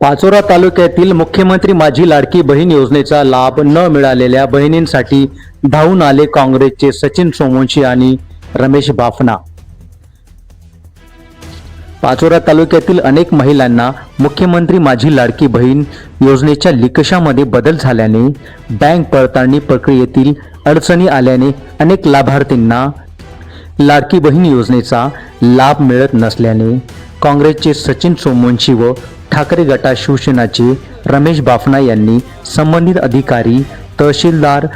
पाचोरा तालुक्यातील मुख्यमंत्री माझी लाडकी बहीण योजनेचा लाभ न मिळालेल्या बहिणींसाठी धावून आले काँग्रेसचे सचिन सोमवंशी आणि रमेश बाफना. पाचोरा तालुक्यातील अनेक महिलांना मुख्यमंत्री माझी लाडकी बहीण योजनेच्या निकषामध्ये बदल झाल्याने बँक पडताळणी प्रक्रियेतील अडचणी आल्याने अनेक लाभार्थींना लाडकी बहीण योजनेचा लाभ मिळत नसल्याने काँग्रेसचे सचिन सोमवंशी व ठाकरे गटा शिवसेनाचे रमेश बाफना यांनी संबंधित अधिकारी तहसीलदार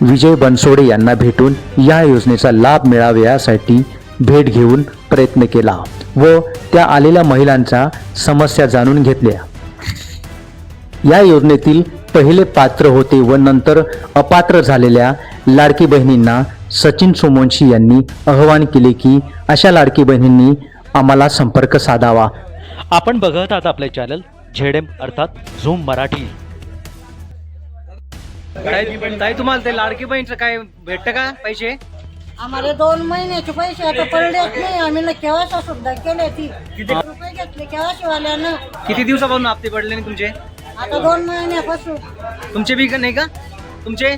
विजय बनसोडे यांना भेटून या योजनेचा लाभ मिळावा यासाठी भेट घेऊन प्रयत्न केला व त्या आलेल्या महिलांच्या समस्या जाणून घेतल्या. या योजनेतील पहिले पात्र होते व नंतर अपात्र झालेल्या लाडकी बहिणींना सचिन सोमवंशी यांनी आवाहन केले की अशा लाडकी बहिणींनी आम्हाला संपर्क साधावा. आपण बघत आहात आपले चॅनल झेडेम अर्थात झूम मराठी. ताई तुम्हाला ते लाडकी बहीणचं काय भेटतं का पैसे? आम्हाला दोन महिन्याचे पैसे आता पडलेच नाही. आम्ही ना केव्हा सुद्धा केले ती. रुपये घेतले केव्हा वाल्यानं किती दिवसापासून हप्ते पडले नाही तुमचे? आता दोन महिन्यापासून. तुमचे बी का नाही का? तुमचे?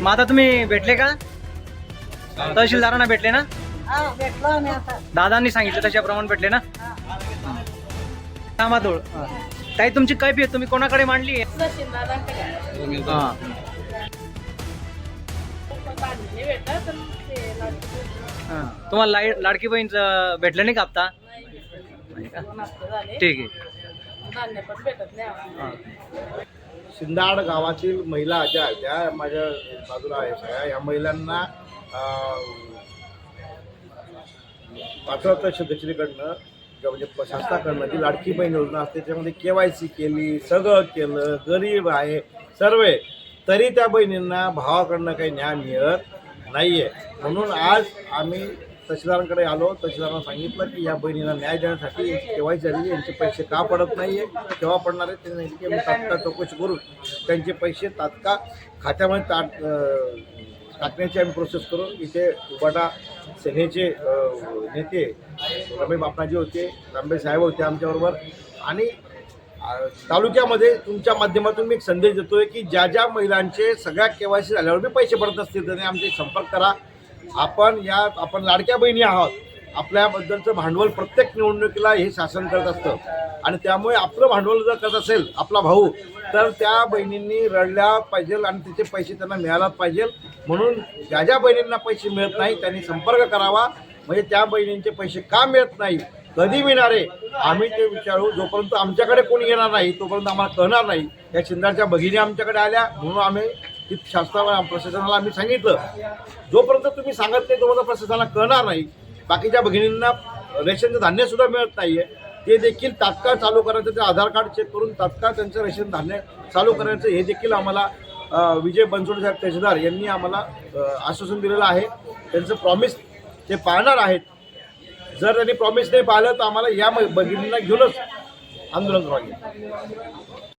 मग आता तुम्ही भेटले का? तहसीलदारांना भेटले ना? भेटलो आम्ही आता दादांनी सांगितलं त्याच्याप्रमाणे भेटले ना? कामातोळ ताई तुमची काय फी आहे? तुम्ही कोणाकडे मांडली आहे? हा. तुम्हाला लाडकी बहीणचं भेटलं नाही का का? ठीक आहे. हा. शिंदाड गावातील महिला ज्या आहेत, त्या माझ्या बाजूला आहे सगळ्या या महिलांना पाचवा दक्षिणेकडनं किंवा म्हणजे शासनाकडनं जी लाडकी बहीण योजना असते त्याच्यामध्ये के वाय सी केली सगळं केलं गरीब आहे सर्व आहे. तरी त्या बहिणींना भावाकडनं काही न्याय मिळत नाही आहे म्हणून आज आम्ही तहसीलदारांकडे आलो तहसीलदारांना सांगितलं की या बहिणीला न्याय देण्यासाठी के वाय सी झाली यांचे पैसे का पडत नाही आहे केव्हा पडणार आहे त्यांनी की आम्ही तात्काळ चौकशी करून त्यांचे पैसे तात्काळ खात्यामध्ये ताट टाकण्याची आम्ही प्रोसेस करू इथे उबाटा सेनेचे नेते रमेश बापनाजी होते रमेश साहेब होते आमच्याबरोबर. आणि तालुक्यामध्ये तुमच्या माध्यमातून मी एक संदेश देतोय की ज्या ज्या महिलांचे सगळ्या केवायसी झाल्यावर मी पैसे पडत असतील त्याने आमचे संपर्क करा. आपण या आपण लाडक्या बहिणी आहोत. आपल्याबद्दलचं भांडवल प्रत्येक निवडणुकीला हे शासन करत असतं. आणि त्यामुळे आपलं भांडवल जर करत असेल आपला भाऊ तर त्या बहिणींनी रडल्या पाहिजे आणि तिचे पैसे त्यांना मिळालाच पाहिजे. म्हणून ज्या ज्या बहिणींना पैसे मिळत नाही त्यांनी संपर्क करावा. म्हणजे त्या बहिणींचे पैसे का मिळत नाही? कधी मिळणार आहे? आम्ही ते विचारू. जोपर्यंत आमच्याकडे कोणी येणार नाही तोपर्यंत आम्हाला कळणार नाही. या शिंदाच्या भगिनी आमच्याकडे आल्या. म्हणून आम्ही ती शासनाला प्रशासनाला आम्ही सांगितलं. जोपर्यंत तुम्ही सांगत नाही तोपर्यंत प्रशासनाला कळणार नाही. बाकीच्या भगिनींना रेशनचं धान्य सुद्धा मिळत नाहीये. ते देखील तात्काळ चालू करायचं ते आधार कार्ड चेक करून तात्काळ त्यांचं रेशन धान्य चालू करायचं हे देखील आम्हाला विजय बनसोडे साहेब तहसीलदार यांनी आम्हाला आश्वासन दिलेलं आहे. त्यांचं प्रॉमिस ते पाळणार आहेत. जर त्यांनी प्रॉमिस नाही पाळलं तर आम्हाला या भगिनींना घेऊनच आंदोलन करावं लागेल.